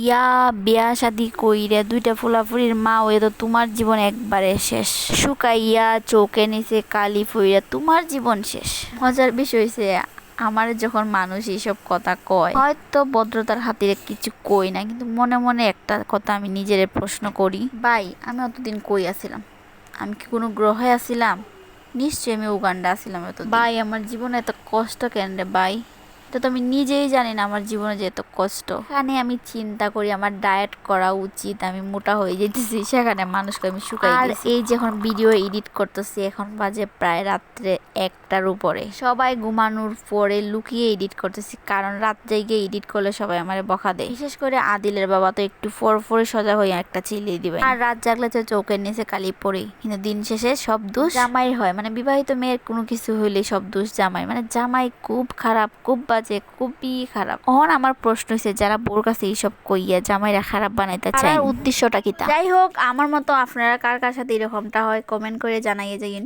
ইয়া বিয়া শাদি কইরে দুইটা ফুলাফুরির মা হয়ে তো তোমার জীবন একবারে শেষ। শুকাইয়া চোখে নিচে কালি ফুইরা তোমার জীবন শেষ। মজার বিষয় হয়েছে আমার যখন মানুষ এইসব কথা কয়, হয়তো ভদ্রতার খাতিরে কিছু কই না, কিন্তু মনে মনে একটা কথা আমি নিজের প্রশ্ন করি, ভাই, আমি অতদিন কই আছিলাম আমি কি কোনো গ্রহে আছিলাম নিশ্চয়ই আমি উগান্ডা আছিলাম এত ভাই, আমার জীবনে এত কষ্ট কেন রে ভাই? এটা তো আমি নিজেই জানি না আমার জীবনে যে এত কষ্ট। এখানে আমি চিন্তা করি আমার ডায়েট করা উচিত আমি মোটা হয়ে যেতেছি সেখানে মানুষকে আমি শুকাই আর এই যখন ভিডিও এডিট করতেছি এখন বাজে প্রায় রাত্রে একটার উপরে। সবাই ঘুমানোর পরে লুকিয়ে এডিট করতেছি কারণ রাত জায়গায় এডিট করলে সবাই আমার বকা দেয়। বিশেষ করে আদিলের বাবা তো একটু ফোর ফোরে সজা হয়ে একটা চিলিয়ে দিবে আর রাত জাগলে তো চোখের নিচে কালি পড়ে কিন্তু দিন শেষে সব দোষ জামাই হয়। মানে বিবাহিত মেয়ের কোনো কিছু হইলে সব দোষ জামাই। মানে জামাই খুব খারাপ খুব বাজে। খুবই খারাপ। অহন আমার প্রশ্ন হয়েছে যারা বোর কাছে এইসব কইয়া জামাইরা খারাপ বানাইতে চায় উদ্দেশ্যটা কি যাই হোক আমার মতো আপনারা কার কার সাথে এরকমটা হয় কমেন্ট করে জানাইয়ে যাইন।